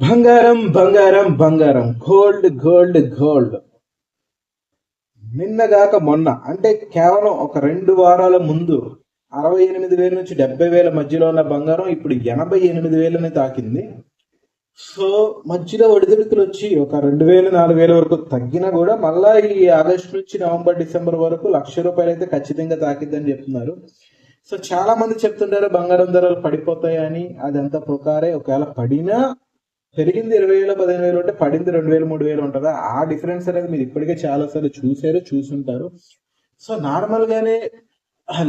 బంగారం బంగారం బంగారం. గోల్డ్ గోల్డ్ గోల్డ్ నిన్నగాక మొన్న అంటే కేవలం ఒక రెండు వారాల ముందు అరవై ఎనిమిది వేల నుంచి డెబ్బై వేల మధ్యలో ఉన్న బంగారం ఇప్పుడు ఎనభై ఎనిమిది వేలని తాకింది. సో మధ్యలో ఒడిదుడుకులు వచ్చి ఒక రెండు వేలు నాలుగు వేల వరకు తగ్గినా కూడా మళ్ళా ఈ ఆగస్టు నుంచి నవంబర్ డిసెంబర్ వరకు లక్ష రూపాయలు అయితే ఖచ్చితంగా తాకిద్దని చెప్తున్నారు. సో చాలా మంది చెప్తుంటారు బంగారం ధరలు పడిపోతాయని అదంతా ప్రకారే ఒకవేళ పడినా పెరిగింది ఇరవై వేలు పదిహేను వేలు అంటే పడింది రెండు వేలు మూడు వేలు ఉంటుందా? ఆ డిఫరెన్స్ అనేది మీరు ఇప్పటికే చాలా సార్లు చూసారు చూసుంటారు. సో నార్మల్ గానే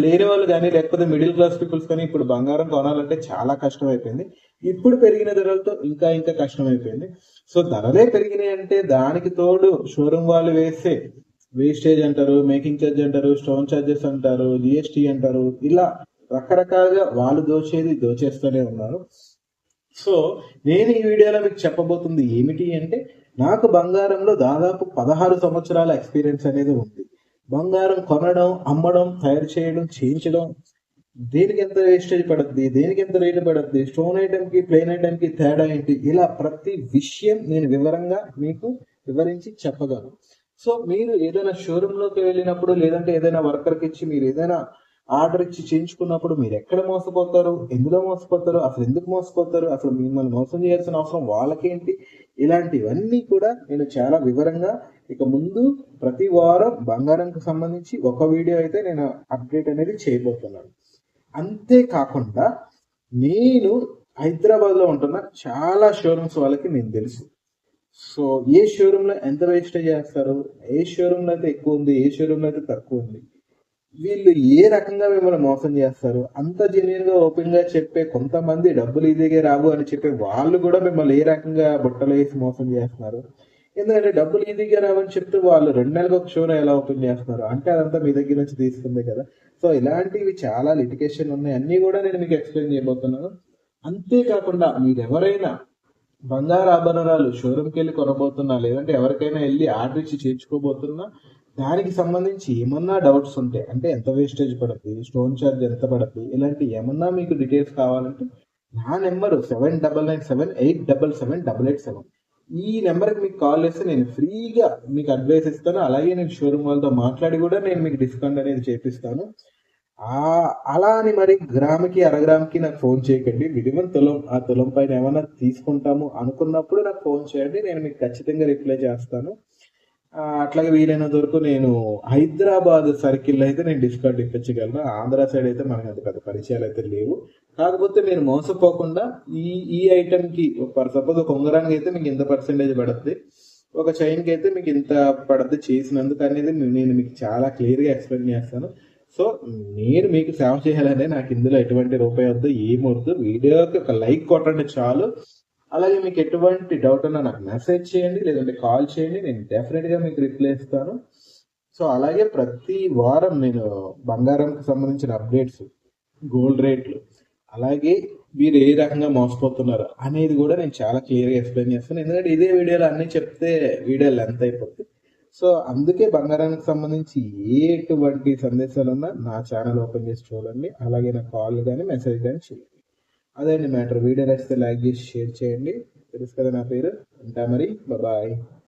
లేని వాళ్ళు కానీ లేకపోతే మిడిల్ క్లాస్ పీపుల్స్ కానీ ఇప్పుడు బంగారం కొనాలంటే చాలా కష్టం అయిపోయింది ఇప్పుడు పెరిగిన ధరలతో ఇంకా ఇంకా కష్టం అయిపోయింది సో ధరలే పెరిగినాయి అంటే దానికి తోడు షోరూమ్ వాళ్ళు వేసే వేస్టేజ్ అంటారు మేకింగ్ ఛార్జ్ అంటారు స్టోన్ ఛార్జెస్ అంటారు జిఎస్టీ అంటారు ఇలా రకరకాలుగా వాళ్ళు దోచేది దోచేస్తూనే ఉన్నారు. సో నేను ఈ వీడియోలో మీకు చెప్పబోతుంది ఏమిటి అంటే నాకు బంగారంలో దాదాపు పదహారు సంవత్సరాల ఎక్స్పీరియన్స్ అనేది ఉంది. బంగారం కొనడం అమ్మడం తయారు చేయడం చేయించడం దేనికి ఎంత వేస్టేజ్ పడుద్ది దేనికి ఎంత రేటు పడుద్ది స్టోన్ ఐటెంకి ప్లెయిన్ ఐటెంకి తేడా ఏంటి ఇలా ప్రతి విషయం నేను వివరంగా మీకు వివరించి చెప్పగలను. సో మీరు ఏదైనా షోరూంలోకి వెళ్ళినప్పుడు లేదంటే ఏదైనా వర్కర్కి ఇచ్చి మీరు ఏదైనా ఆర్డర్ ఇచ్చి చేయించుకున్నప్పుడు మీరు ఎక్కడ మోసపోతారు? ఎందులో మోసపోతారు? అసలు ఎందుకు మోసపోతారు? అసలు మిమ్మల్ని మోసం చేయాల్సిన అవసరం వాళ్ళకేంటి? ఇలాంటివన్నీ కూడా నేను చాలా వివరంగా ఇక ముందు ప్రతి వారం బంగారంకి సంబంధించి ఒక వీడియో అయితే నేను అప్డేట్ అనేది చేయబోతున్నాను. అంతేకాకుండా నేను హైదరాబాద్లో ఉంటున్న చాలా షోరూమ్స్ వాళ్ళకి నేను తెలుసు. సో ఏ షోరూంలో ఎంత వేస్టేజ్ చేస్తారు? ఏ షోరూంలో అయితే ఎక్కువ ఉంది? ఏ షోరూంలో అయితే తక్కువ ఉంది? వీళ్ళు ఏ రకంగా మిమ్మల్ని మోసం చేస్తారు? అంత జెన్యున్గా ఓపెన్గా చెప్పే కొంతమంది డబ్బులు ఇదిగే రావు అని చెప్పే వాళ్ళు కూడా మిమ్మల్ని ఏ రకంగా బుట్టలు వేసి మోసం చేస్తున్నారు? ఎందుకంటే డబ్బులు ఈజీగా రావని చెప్తే వాళ్ళు రెండు నెలలకు ఒక షోను ఎలా ఓపెన్ చేస్తున్నారు? అంటే అదంతా మీ దగ్గర నుంచి తీసుకుందే కదా. సో ఇలాంటివి చాలా లిటికేషన్ ఉన్నాయి. అన్ని కూడా నేను మీకు ఎక్స్ప్లెయిన్ చేయబోతున్నాను. అంతేకాకుండా మీరు ఎవరైనా బంగారు ఆభరణాలు షోరూమ్కి వెళ్ళి కొనబోతున్నా లేదంటే ఎవరికైనా వెళ్ళి ఆర్డర్ ఇచ్చి చేర్చుకోబోతున్నా దానికి సంబంధించి ఏమన్నా డౌట్స్ ఉంటే అంటే ఎంత వేస్టేజ్ పడుతుంది స్టోన్ చార్జ్ ఎంత పడుతుంది ఇలాంటి ఏమన్నా మీకు డీటెయిల్స్ కావాలంటే నా number seven double nine seven eight double seven double eight seven ఈ నెంబర్కి మీకు కాల్ చేస్తే నేను ఫ్రీగా మీకు అడ్వైస్ ఇస్తాను. అలాగే నేను షోరూమ్ వాళ్ళతో మాట్లాడి కూడా నేను మీకు డిస్కౌంట్ అనేది చేపిస్తాను. అలా అని మరి గ్రాముకి అరగ్రామ్కి నాకు ఫోన్ చేయకండి. మినిమం తులం ఆ తులం పైన ఏమైనా తీసుకుంటాము అనుకున్నప్పుడు నాకు ఫోన్ చేయండి. నేను మీకు ఖచ్చితంగా రిప్లై చేస్తాను. అట్లాగే వీలైనంత వరకు నేను హైదరాబాద్ సర్కిల్ అయితే నేను డిస్కౌంట్ ఇప్పించగలను. ఆంధ్ర సైడ్ అయితే మనకి అంత పెద్ద పరిచయాలు అయితే లేవు. కాకపోతే మీరు మోసపోకుండా ఈ ఈ ఐటమ్కి ఫర్ సపోజ్ ఒక ఉంగరానికి అయితే మీకు ఇంత పర్సెంటేజ్ పడుతుంది ఒక చైన్కి అయితే మీకు ఇంత పడుతుంది చేసినందుకు అనేది నేను మీకు చాలా క్లియర్గా ఎక్స్ప్లెయిన్ చేస్తాను. సో నేను మీకు సేవ చేయాలంటే నాకు ఇందులో ఎటువంటి రూపాయి వద్దు ఏమొద్దు వీడియోకి ఒక లైక్ కొట్టండి చాలు. అలాగే మీకు ఎటువంటి డౌట్ ఉన్నా నాకు మెసేజ్ చేయండి లేదంటే కాల్ చేయండి నేను డెఫినెట్గా మీకు రిప్లై ఇస్తాను. సో అలాగే ప్రతి వారం నేను బంగారంకి సంబంధించిన అప్డేట్స్ గోల్డ్ రేట్లు అలాగే మీరు ఏ రకంగా మోసపోతున్నారు అనేది కూడా నేను చాలా క్లియర్గా ఎక్స్ప్లెయిన్ చేస్తాను. ఎందుకంటే ఇదే వీడియోలో అన్నీ చెప్తే వీడియో లెంత్ అయిపోతుంది సో అందుకే బంగారానికి సంబంధించి ఎటువంటి సందేశాలు ఉన్నా నా ఛానల్ ఓపెన్ చేసి చూడండి. అలాగే నా కాల్ కానీ మెసేజ్ కానీ చేయండి. అదే అండి మ్యాటర్? వీడియో నచ్చితే లైక్ చేసి షేర్ చేయండి. తెలుసు కదా నా పేరు. ఉంటా మరి. బాయ్.